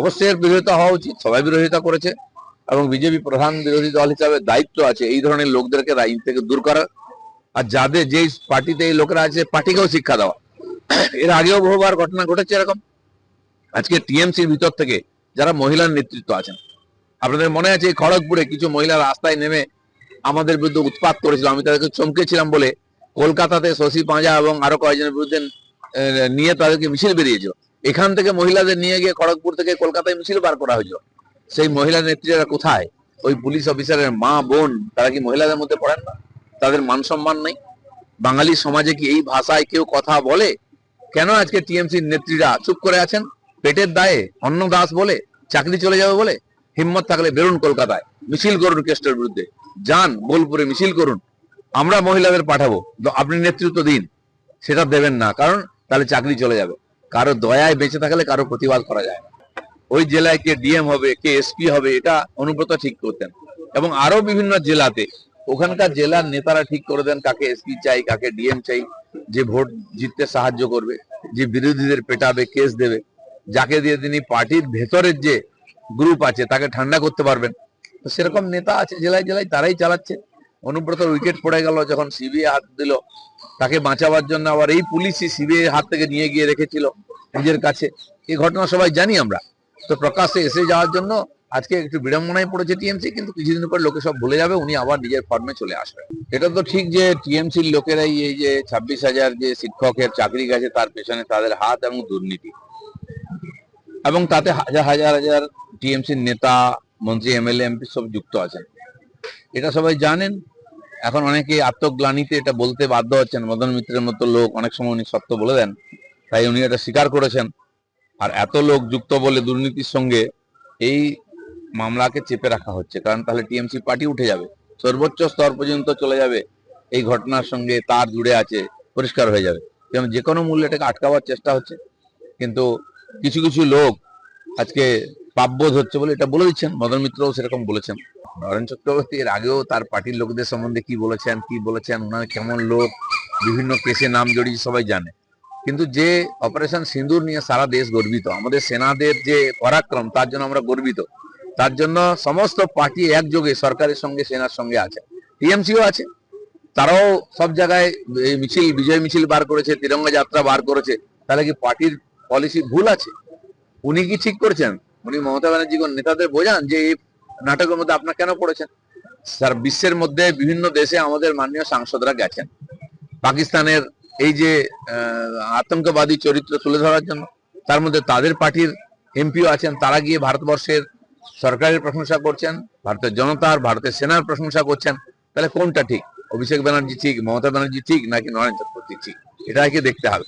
অবশ্যই এর বিরোধিতা হওয়া উচিত, সবাই বিরোধিতা করেছে এবং বিজেপি প্রধান বিরোধী দল হিসাবে দায়িত্ব আছে এই ধরনের লোকদেরকে রাজনীতি থেকে দূর করা আর যাদের যেই পার্টিতে এই লোকেরা আছে পার্টিকেও শিক্ষা দেওয়া। এর আগেও বহুবার ঘটনা ঘটেছে এরকম। আজকে টিএমসির ভিতর থেকে যারা মহিলার নেতৃত্ব আছেন, আপনাদের মনে আছে এই খড়গপুরে কিছু মহিলা রাস্তায় নেমে আমাদের বিরুদ্ধে উৎপাত করেছিল, আমি তাদেরকে চমকেছিলাম বলে কলকাতাতে শশী পাঁজা এবং আরও কয়েকজনের বিরুদ্ধে নিয়ে তাদেরকে মিছিল বেরিয়েছিল। এখান থেকে মহিলাদের নিয়ে গিয়ে খড়গপুর থেকে কলকাতায় মিছিল বার করা হয়েছিল সেই মহিলা নেত্রীরা কোথায়? ওই পুলিশ অফিসারের মা, বোন, তারা কি মহিলাদের মধ্যে পড়েন না? তাদের মান সম্মান নেই? বাঙালি সমাজে কি এই ভাষায় কেউ কথা বলে? কেন আজকে টিএমসির নেত্রীরা চুপ করে আছেন? পেটের দায়ে? অন্ন দাস বলে? চাকরি চলে যাবে বলে? হিম্মত থাকলে বেরুন কলকাতায়। মিছিল করুন কেস্টের বিরুদ্ধে। যান, বোলপুরে মিছিল করুন। আমরা মহিলাদের পাঠাবো। আপনি নেতৃত্ব দিন। সেটা দেবেন না, কারণ তাহলে চাকরি চলে যাবে। কারও দয়ায় বেঁচে থাকলে কারও প্রতিবাদ করা যায় না। ওই জেলায় কে ডিএম হবে, কে এসপি হবে, এটা অনুব্রত ঠিক করতেন। এবং আরও বিভিন্ন জেলাতে ওখানকার জেলার নেতারা ঠিক করে দেন কাকে এসপি চাই, কাকে ডিএম চাই, যে ভোট জিততে সাহায্য করবে, যে বিরোধীদের পেটাবে, কেস দেবে। যাকে দিয়ে তিনি পার্টির ভেতরের যে গ্রুপ আছে, তাকে ঠান্ডা করতে পারবেন। তো সেরকম নেতা আছে জেলায় জেলায় তারাই চালাচ্ছে। অনুব্রত উইকেট পড়ে গেল যখন সিবিআই হাত দিল। তাকে বাঁচাবার জন্য আবার এই পুলিশই সিবিআই হাত থেকে নিয়ে গিয়ে রেখেছিল নিজের কাছে। এই ঘটনা সবাই জানি আমরা। তো প্রকাশ্যে এসে যাওয়ার জন্য আজকে একটু বিড়ম্বনায় পড়েছে টিএমসি, কিন্তু কিছুদিন পর লোকে সব ভুলে যাবে, উনি আবার নিজের ফর্মে চলে আসবে। এটা তো ঠিক যে টিএমসির লোকেরাই এই যে ছাব্বিশ হাজার যে শিক্ষকের চাকরি গেছে, তার পেছনে তাদের হাত এবং দুর্নীতি। এবং তাতে হাজার হাজার হাজার টিএমসির নেতা, মন্ত্রী, এমএলএ, এমপি সব যুক্ত আছেন। এটা সবাই জানেন। এখন অনেকে আত্মগ্লানিতে এটা বলতে বাধ্য হচ্ছেন। মদন মিত্রের মতো লোক, অনেক সময় উনি সত্য বলে দেন। তাই উনি এটা স্বীকার করেছেন। আর এত লোক যুক্ত বলে দুর্নীতির সঙ্গে এই মামলাকে চেপে রাখা হচ্ছে। কারণ তাহলে টিএমসি পার্টি উঠে যাবে। সর্বোচ্চ স্তর পর্যন্ত চলে যাবে। এই ঘটনার সঙ্গে তার জুড়ে আছে, পরিষ্কার হয়ে যাবে। যেমন যে কোনো মূল্যে এটাকে আটকাবার চেষ্টা হচ্ছে। কিন্তু কিছু কিছু লোক আজকে পাপবোধ হচ্ছে বলে এটা বলে দিচ্ছেন? মদন মিত্রও সেরকম বলেছেন। নরেন চক্রবর্তী এর আগেও তার পার্টির লোকদের সম্বন্ধে কি বলেছেন কি বলেছেন ওনার কেমন লোক, বিভিন্ন কেসে নাম জড়িয়ে সবাই জানে। কিন্তু যে অপারেশন সিন্দুর নিয়ে সারা দেশ গর্বিত, আমাদের সেনাদের যে পরাক্রম, তার জন্য আমরা গর্বিত। তার জন্য সমস্ত পার্টি একযোগে সরকারের সঙ্গে, সেনার সঙ্গে আছে। টিএমসিও আছে। তারাও সব জায়গায় মিছিল, বিজয় মিছিল বার করেছে, তিরঙ্গা যাত্রা বার করেছে। তাহলে কি পার্টির পলিসি ভুল আছে? উনি কি ঠিক করেছেন? উনি মমতা ব্যানার্জি কোন নেতাদের বোঝান যে এই নাটকের মধ্যে আপনার কেন পড়েছেন? স্যার, বিশ্বের মধ্যে বিভিন্ন দেশে আমাদের মাননীয় সাংসদরা গেছেন। পাকিস্তানের এই যে আতঙ্কবাদী চরিত্র তুলে ধরার জন্য, তার মধ্যে তাদের পার্টির এমপিও আছেন, তারা গিয়ে ভারতবর্ষের সরকারের প্রশংসা করছেন, ভারতের জনতার ভারতের সেনার প্রশংসা করছেন। তাহলে কোনটা ঠিক? অভিষেক ব্যানার্জি ঠিক, মমতা ব্যানার্জি ঠিক, নাকি নরেন্দ্র চক্রবর্তী ঠিক? এটাকে দেখতে হবে।